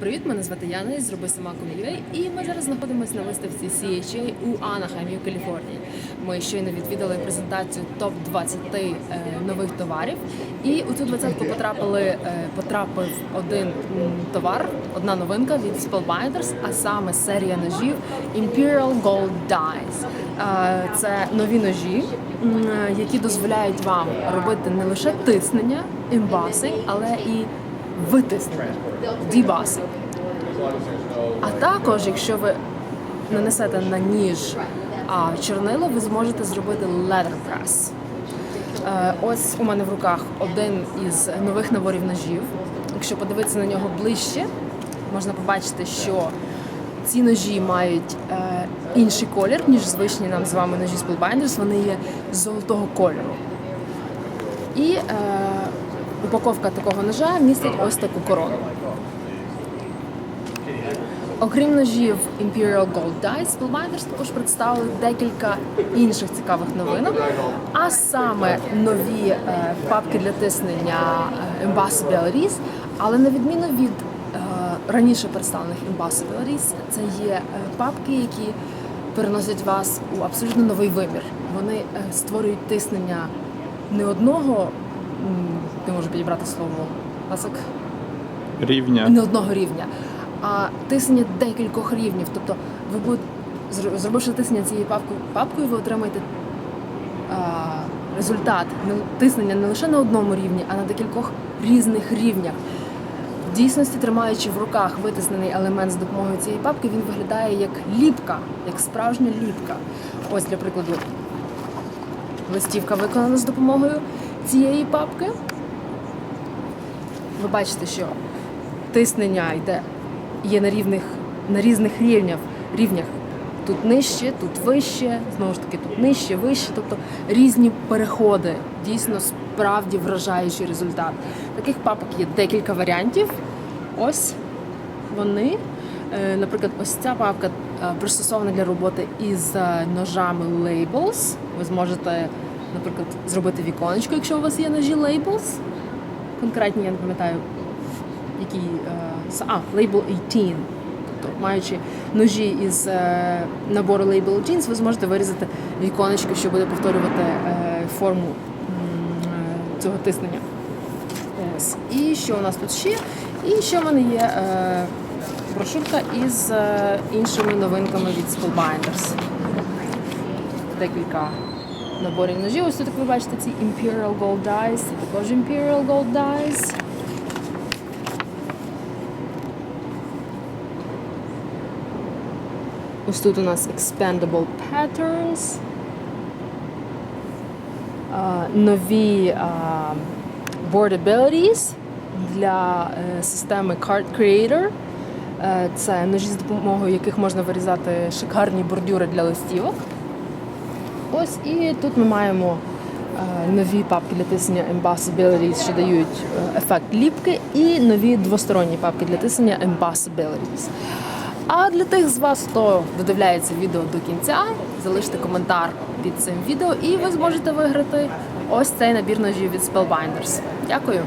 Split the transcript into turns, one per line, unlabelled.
Привіт, мене звати Яна із Зроби сама Ком'юей, і ми зараз знаходимося на виставці CHA у Анахаймі, у Каліфорнії. Ми щойно відвідали презентацію топ 20 е, нових товарів. І у цю двадцятку потрапили е, потрапив один товар, одна новинка від Spellbinders, а саме серія ножів Imperial Gold Dies. Е, Це нові ножі, які дозволяють вам робити не лише тиснення, ембасинг, але і витиснення, дібасинг. А також, якщо ви нанесете на ніж а, чорнило, ви зможете зробити leather press. Е, Ось у мене в руках один із нових наборів ножів. Якщо подивитися на нього ближче, можна побачити, що ці ножі мають е, інший колір, ніж звичні нам з вами ножі Spellbinders. Вони є золотого кольору. І е, упаковка такого ножа містить ось таку корону. Окрім ножів Imperial Gold Dice, Spellbinders також представили декілька інших цікавих новинок, а саме нові е, папки для тиснення е, Embossable Reese, але на відміну від е, раніше представлених Embossable Reese, це є е, папки, які переносять вас у абсолютно новий вимір. Вони е, створюють тиснення не одного, не можу підібрати слово, ласик,
рівня.
не одного рівня, а тиснення декількох рівнів. Тобто, ви будете зробивши тиснення цією папкою, папкою, ви отримаєте а, результат тиснення не лише на одному рівні, а на декількох різних рівнях. В дійсності, тримаючи в руках витиснений елемент з допомогою цієї папки, він виглядає як ліпка, як справжня ліпка. Ось для прикладу, листівка виконана з допомогою цієї папки. Ви бачите, що тиснення йде є на рівних на різних рівнях рівнях. Тут нижче, тут вище, знову ж таки, тут нижче, вище, тобто різні переходи, дійсно справді вражаючий результат. Таких папок є декілька варіантів. Ось вони. Е, Наприклад, ось ця папка е, пристосована для роботи із е, ножами Labels. Ви зможете, наприклад, зробити віконечко, якщо у вас є ножі Labels. Конкретні, я не пам'ятаю, який е, а, Label 18. Тобто, маючи ножі із е, набору Label Jeans, ви зможете вирізати віконечко, що буде повторювати е, форму цього тиснення. Ось. І що у нас тут ще? І ще в мене є брошурка із іншими новинками від Spellbinders. Декілька наборів ножів. Ось тут, ви бачите, ці Imperial Gold Dice, це також Imperial Gold Dice. Ось тут у нас Expandable Patterns. Нові а, boardabilities для е, системи Card Creator. Е, Це ножі, з допомогою яких можна вирізати шикарні бордюри для листівок. Ось і тут ми маємо е, нові папки для тиснення Embossabilities, що дають е, ефект ліпки, і нові двосторонні папки для тиснення Embossabilities. А для тих з вас, хто додивляється відео до кінця, залиште коментар під цим відео, і ви зможете виграти ось цей набір ножів від Spellbinders. Дякую!